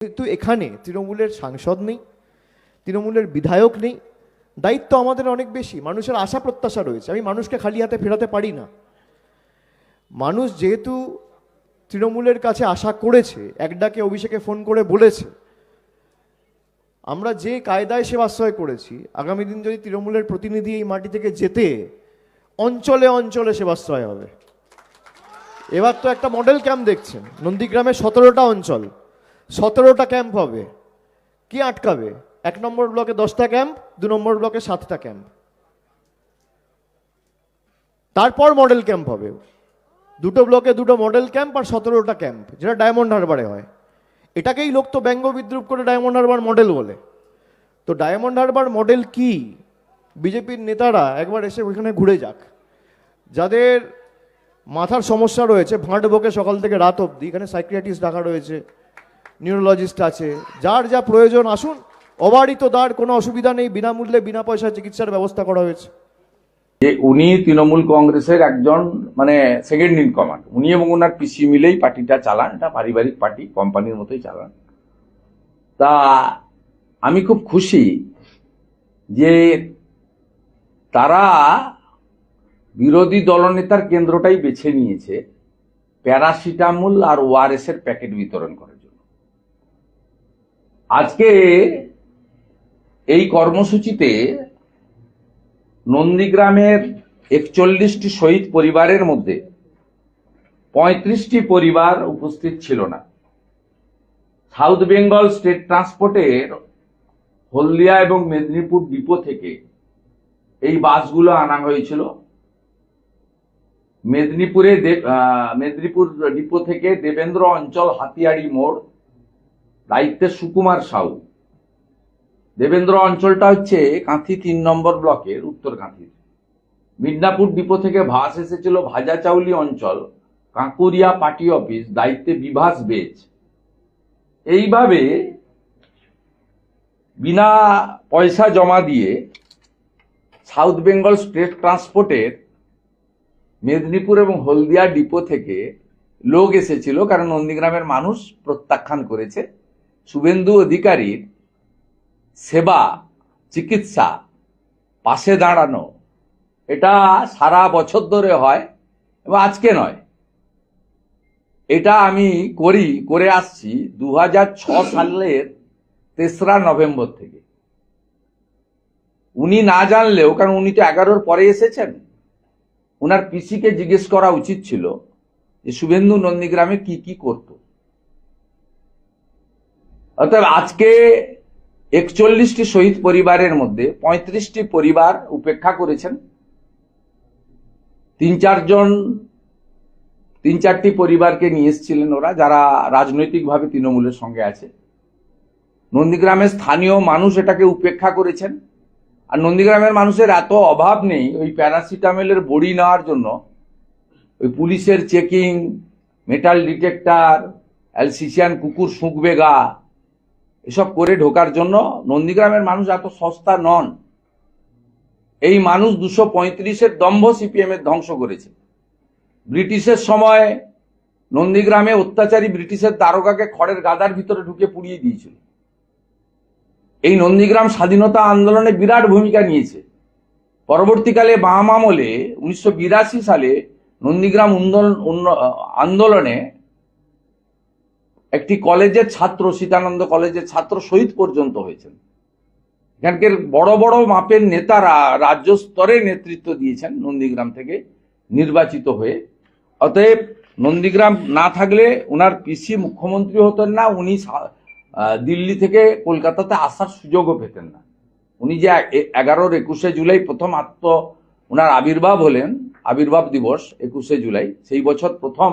কিন্তু এখানে তৃণমূলের সাংসদ নেই, তৃণমূলের বিধায়ক নেই, দায়িত্ব আমাদের অনেক বেশি, মানুষের আশা প্রত্যাশা রয়েছে। আমি মানুষকে খালি হাতে ফেরাতে পারি না। মানুষ যেহেতু তৃণমূলের কাছে আশা করেছে এক ডাকে অভিষেকে ফোন করে বলেছে, আমরা যে কায়দায় সেবাশ্রয় করেছি, আগামী দিন যদি তৃণমূলের প্রতিনিধি এই মাটি থেকে যেতে, অঞ্চলে অঞ্চলে সেবাশ্রয় হবে। এবার তো একটা মডেল ক্যাম্প দেখছেন, নন্দীগ্রামের সতেরোটা অঞ্চল। সতেরোটা ক্যাম্প হবে। কি আটকাবে? এক নম্বর ব্লকে দশটা ক্যাম্প, দু নম্বর ব্লকে সাতটা ক্যাম্প। তারপর মডেল ক্যাম্প হবে। দুটো ব্লকে দুটো মডেল ক্যাম্প আর সতেরোটা ক্যাম্প, যেটা ডায়মন্ড হারবারে হয়। এটাকেই লোক তো ব্যঙ্গ বিদ্রুপ করে ডায়মন্ড হারবার মডেল বলে। তো ডায়মন্ড হারবার মডেল কি? বিজেপির নেতারা একবার এসে ওইখানে ঘুরে যাক। যাদের মাথার সমস্যা রয়েছে ভাঁট বকে সকাল থেকে রাত অবধি, এখানে সাইক্রিয়াটিস্ট রাখা রয়েছে। নিউরোলজিস্ট আছে। যার যা প্রয়োজন, আসুন। অবারিত দ্বার, কোনো অসুবিধা নেই। বিনামূল্যে, বিনা পয়সায় চিকিৎসার ব্যবস্থা করা হয়েছে। যে উনি তৃণমূল কংগ্রেসের একজন মানে সেকেন্ড ইন কমান্ড উনি এবং ওনার পিসি মিলেই পার্টিটা চালান। এটা পারিবারিক পার্টি, কোম্পানির মতোই চালান। তা আমি খুব খুশি যে তারা বিরোধী দলনেতার কেন্দ্রটাই বেছে নিয়েছে। প্যারাসিটামল আর ওআরএস প্যাকেট বিতরণ জন্য আজকে এই কর্মসূচিতে নন্দীগ্রামের একচল্লিশটি শহীদ পরিবারের মধ্যে পঁয়ত্রিশটি পরিবার উপস্থিত ছিল না। সাউথ বেঙ্গল স্টেট ট্রান্সপোর্টের হলদিয়া এবং মেদিনীপুর ডিপো থেকে এই বাসগুলো আনা হয়েছিল। মেদিনীপুরে মেদিনীপুর ডিপো থেকে দেবেন্দ্র অঞ্চল হাতিয়াড়ি মোড় দায়িত্বে সুকুমার সাউ। দেবেন্দ্র অঞ্চলটা হচ্ছে কাঁথি তিন নম্বর ব্লকের উত্তর কাঁথির। মিদনাপুর ডিপো থেকে ভাস এসেছিল ভাজাচাউলি অঞ্চল, কাঁকুরিয়া পার্টি অফিস, দায়িত্বে বিভাস বেচ এইভাবে বিনা পয়সা জমা দিয়ে সাউথ বেঙ্গল স্টেট ট্রান্সপোর্টের মেদিনীপুর এবং হলদিয়া ডিপো থেকে লোক এসেছিল, কারণ নন্দীগ্রামের মানুষ প্রত্যাখ্যান করেছে। শুভেন্দু অধিকারীর সেবা, চিকিৎসা পাশে দাঁড়ানো। এটা সারা বছর ধরে হয় এবং আজকে নয়। এটা আমি করি, করে আসছি দু সালের তেসরা নভেম্বর থেকে। উনি না জানলেও, কারণ উনি তো এগারোর পরে এসেছেন ওনার পিসিকে জিজ্ঞেস করা উচিত ছিল যে, শুভেন্দু নন্দীগ্রামে কি কি করত? অর্থাৎ আজকে একচল্লিশটি শহীদ পরিবারের মধ্যে পঁয়ত্রিশটি পরিবার উপেক্ষা করেছেন। তিন চারজন, তিন চারটি পরিবারকে নিয়ে এসেছিলেন ওরা, যারা রাজনৈতিকভাবে তৃণমূলের সঙ্গে আছে। নন্দীগ্রামের স্থানীয় মানুষ এটাকে উপেক্ষা করেছেন। আর নন্দীগ্রামের মানুষের এত অভাব নেই, ওই প্যারাসিটামলের বড়ি নেওয়ার জন্য। ওই পুলিশের চেকিং, মেটাল ডিটেক্টর, অ্যালসিসিয়ান কুকুর শুঁকবে গা এসব করে ঢোকার জন্য নন্দীগ্রামের মানুষ এত সস্তা নন। এই মানুষ দুশো পঁয়ত্রিশের দম্ভ সিপিএম এর ধ্বংস করেছে। ব্রিটিশের সময় নন্দীগ্রামে অত্যাচারী ব্রিটিশের দারোগাকে খড়ের গাদার ভিতরে ঢুকে পুড়িয়ে দিয়েছিল। এই নন্দীগ্রাম স্বাধীনতা আন্দোলনে বিরাট ভূমিকা নিয়েছে। পরবর্তীকালে বাম আমলে উনিশশো বিরাশি সালে নন্দীগ্রাম আন্দোলনে একটি কলেজের ছাত্র, সীতানন্দ কলেজের ছাত্র শহীদ পর্যন্ত হয়েছেন। এখানকার বড় বড় মাপের নেতারা রাজ্য স্তরে নেতৃত্ব দিয়েছেন নন্দীগ্রাম থেকে নির্বাচিত হয়ে। অতএব নন্দীগ্রাম না থাকলে ওনার পিসি মুখ্যমন্ত্রী হতেন না, উনি দিল্লি থেকে কলকাতাতে আসার সুযোগও পেতেন না। উনি যে এগারোর একুশে জুলাই প্রথম আত্ম ওনার আবির্ভাব হলেন, আবির্ভাব দিবস একুশে জুলাই, সেই বছর প্রথম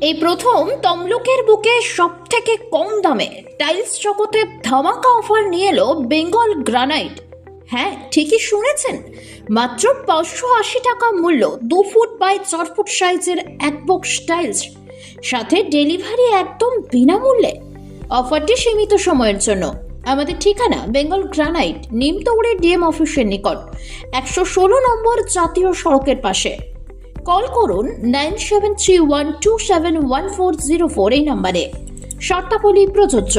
এই প্রথম তমলুকের বুকে সব থেকে কম দামে টাইলস জগতে ধামাকা অফার নিয়ে এলো বেঙ্গল গ্রানাইট। হ্যাঁ ঠিকই শুনেছেন। মাত্র পাঁচশো আশি টাকা মূল্য, দু ফুট বাই চার ফুট সাইজের এক বক্স টাইলস। সাথে ডেলিভারি একদম বিনামূল্যে। অফারটি সীমিত সময়ের জন্য। আমাদের ঠিকানা বেঙ্গল গ্রানাইট নিমতৌড়ে ডিএম অফিসের নিকট। একশো ষোলো নম্বর জাতীয় সড়কের পাশে। কল করুন nine seven three one two seven one four zero four এই নম্বরে। শর্তাবলী প্রযোজ্য।